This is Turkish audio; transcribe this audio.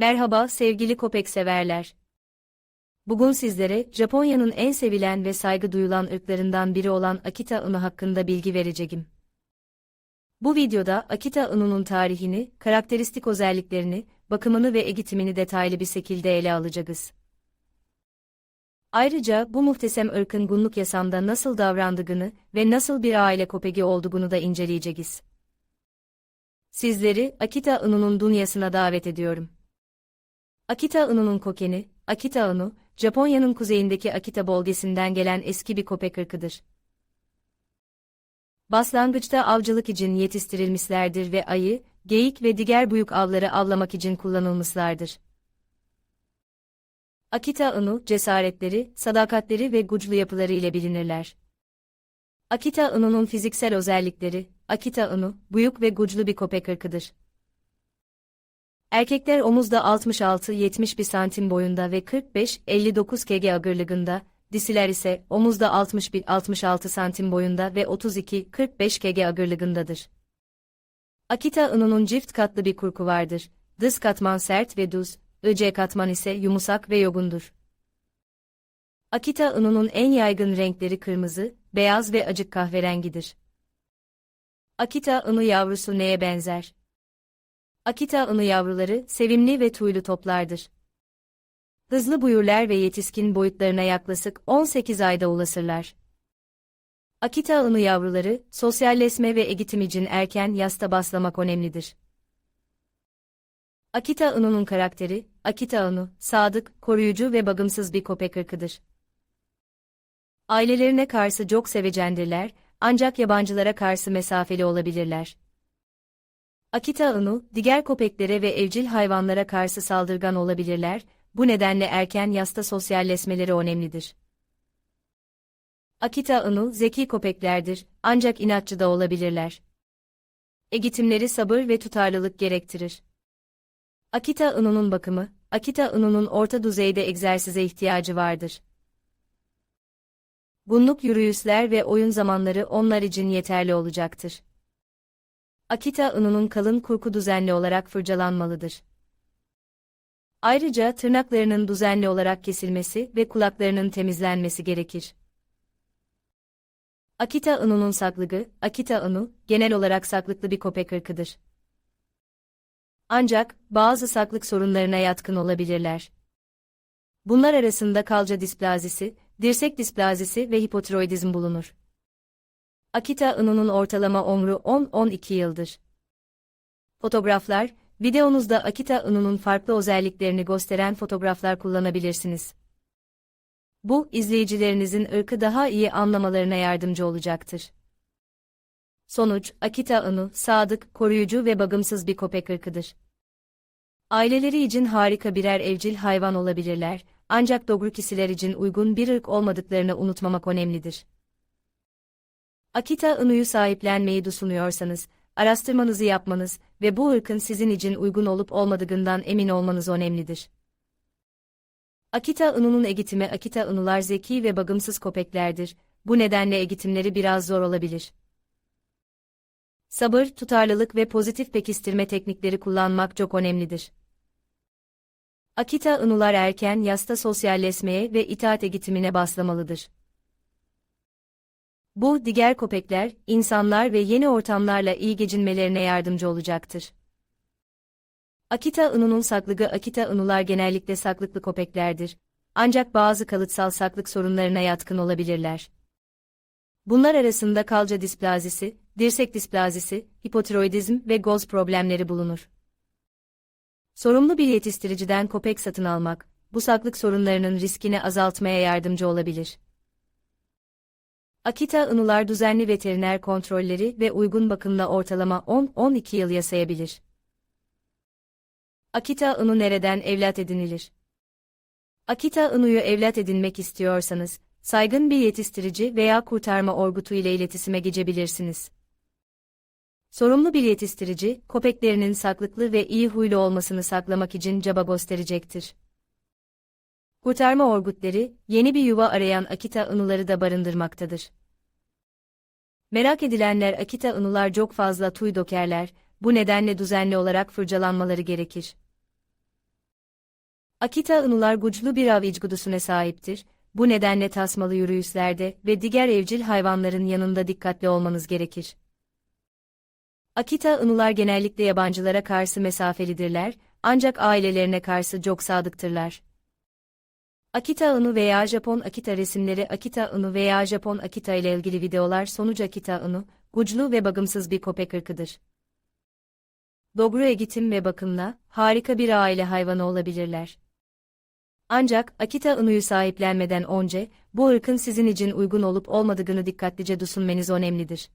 Merhaba sevgili köpek severler. Bugün sizlere Japonya'nın en sevilen ve saygı duyulan ırklarından biri olan Akita Inu hakkında bilgi vereceğim. Bu videoda Akita Inu'nun tarihini, karakteristik özelliklerini, bakımını ve eğitimini detaylı bir şekilde ele alacağız. Ayrıca bu muhteşem ırkın günlük yaşamda nasıl davrandığını ve nasıl bir aile köpeği olduğunu da inceleyeceğiz. Sizleri Akita Inu'nun dünyasına davet ediyorum. Akita Inu'nun kökeni, Akita Inu, Japonya'nın kuzeyindeki Akita bölgesinden gelen eski bir köpek ırkıdır. Başlangıçta avcılık için yetiştirilmişlerdir ve ayı, geyik ve diğer büyük avları avlamak için kullanılmışlardır. Akita Inu, cesaretleri, sadakatleri ve güçlü yapıları ile bilinirler. Akita Inu'nun fiziksel özellikleri, Akita Inu, büyük ve güçlü bir köpek ırkıdır. Erkekler omuzda 66-71 santim boyunda ve 45-59 kg ağırlığında, disiler ise omuzda 61-66 santim boyunda ve 32-45 kg ağırlığındadır. Akita Inu'nun çift katlı bir kurku vardır. Dış katman sert ve düz, öce katman ise yumuşak ve yogundur. Akita Inu'nun en yaygın renkleri kırmızı, beyaz ve acık kahverengidir. Akita Inu yavrusu neye benzer? Akita Inu yavruları sevimli ve tüylü toplardır. Hızlı buyurlar ve yetişkin boyutlarına yaklaşık 18 ayda ulaşırlar. Akita Inu yavruları, sosyalleşme ve eğitim için erken yasta baslamak önemlidir. Akita Inu'nun karakteri, Akita Inu, sadık, koruyucu ve bagımsız bir köpek ırkıdır. Ailelerine karşı çok sevecendirler, ancak yabancılara karşı mesafeli olabilirler. Akita Inu, diğer köpeklere ve evcil hayvanlara karşı saldırgan olabilirler, bu nedenle erken yasta sosyalleşmeleri önemlidir. Akita Inu, zeki köpeklerdir, ancak inatçı da olabilirler. Eğitimleri sabır ve tutarlılık gerektirir. Akita Inu'nun bakımı, Akita Inu'nun orta düzeyde egzersize ihtiyacı vardır. Bunluk yürüyüşler ve oyun zamanları onlar için yeterli olacaktır. Akita Inu'nun kalın kurku düzenli olarak fırçalanmalıdır. Ayrıca tırnaklarının düzenli olarak kesilmesi ve kulaklarının temizlenmesi gerekir. Akita Inu'nun saklığı, Akita Inu, genel olarak saklıklı bir köpek ırkıdır. Ancak, bazı saklık sorunlarına yatkın olabilirler. Bunlar arasında kalça displazisi, dirsek displazisi ve hipotiroidizm bulunur. Akita Inu'nun ortalama ömrü 10-12 yıldır. Fotoğraflar, videonuzda Akita Inu'nun farklı özelliklerini gösteren fotoğraflar kullanabilirsiniz. Bu, izleyicilerinizin ırkı daha iyi anlamalarına yardımcı olacaktır. Sonuç, Akita Inu, sadık, koruyucu ve bagımsız bir köpek ırkıdır. Aileleri için harika birer evcil hayvan olabilirler, ancak doğru kişiler için uygun bir ırk olmadıklarını unutmamak önemlidir. Akita Inu'yu sahiplenmeyi düşünüyorsanız, araştırmanızı yapmanız ve bu ırkın sizin için uygun olup olmadığından emin olmanız önemlidir. Akita Inu'nun eğitimi Akita Inu'lar zeki ve bagımsız köpeklerdir, bu nedenle eğitimleri biraz zor olabilir. Sabır, tutarlılık ve pozitif pekiştirme teknikleri kullanmak çok önemlidir. Akita Inu'lar erken yasta sosyalleşmeye ve itaat eğitimine baslamalıdır. Bu, diğer köpekler, insanlar ve yeni ortamlarla iyi geçinmelerine yardımcı olacaktır. Akita Inu'nun saklığı Akita Inu'lar genellikle saklıklı köpeklerdir. Ancak bazı kalıtsal saklık sorunlarına yatkın olabilirler. Bunlar arasında kalça displazisi, dirsek displazisi, hipotiroidizm ve göz problemleri bulunur. Sorumlu bir yetiştiriciden köpek satın almak, bu saklık sorunlarının riskini azaltmaya yardımcı olabilir. Akita Inular düzenli veteriner kontrolleri ve uygun bakımla ortalama 10-12 yıl yaşayabilir. Akita Inu nereden evlat edinilir? Akita Inu'yu evlat edinmek istiyorsanız, saygın bir yetiştirici veya kurtarma orgutu ile iletişime geçebilirsiniz. Sorumlu bir yetiştirici, köpeklerinin saklıklı ve iyi huylu olmasını saklamak için çaba gösterecektir. Kurtarma orgutları, yeni bir yuva arayan Akita Inuları da barındırmaktadır. Merak edilenler Akita Inular çok fazla tüy dökerler, bu nedenle düzenli olarak fırçalanmaları gerekir. Akita ınular güçlü bir av içgüdüsüne sahiptir. Bu nedenle tasmalı yürüyüşlerde ve diğer evcil hayvanların yanında dikkatli olmanız gerekir. Akita ınular genellikle yabancılara karşı mesafelidirler, ancak ailelerine karşı çok sadıktırlar. Akita ını veya Japon Akita resimleri Akita ını veya Japon Akita ile ilgili videolar sonucu Akita ını, güçlü ve bakımsız bir köpek ırkıdır. Doğru eğitim ve bakımla, harika bir aile hayvanı olabilirler. Ancak Akita ınuyu sahiplenmeden önce, bu ırkın sizin için uygun olup olmadığını dikkatlice düşünmeniz önemlidir.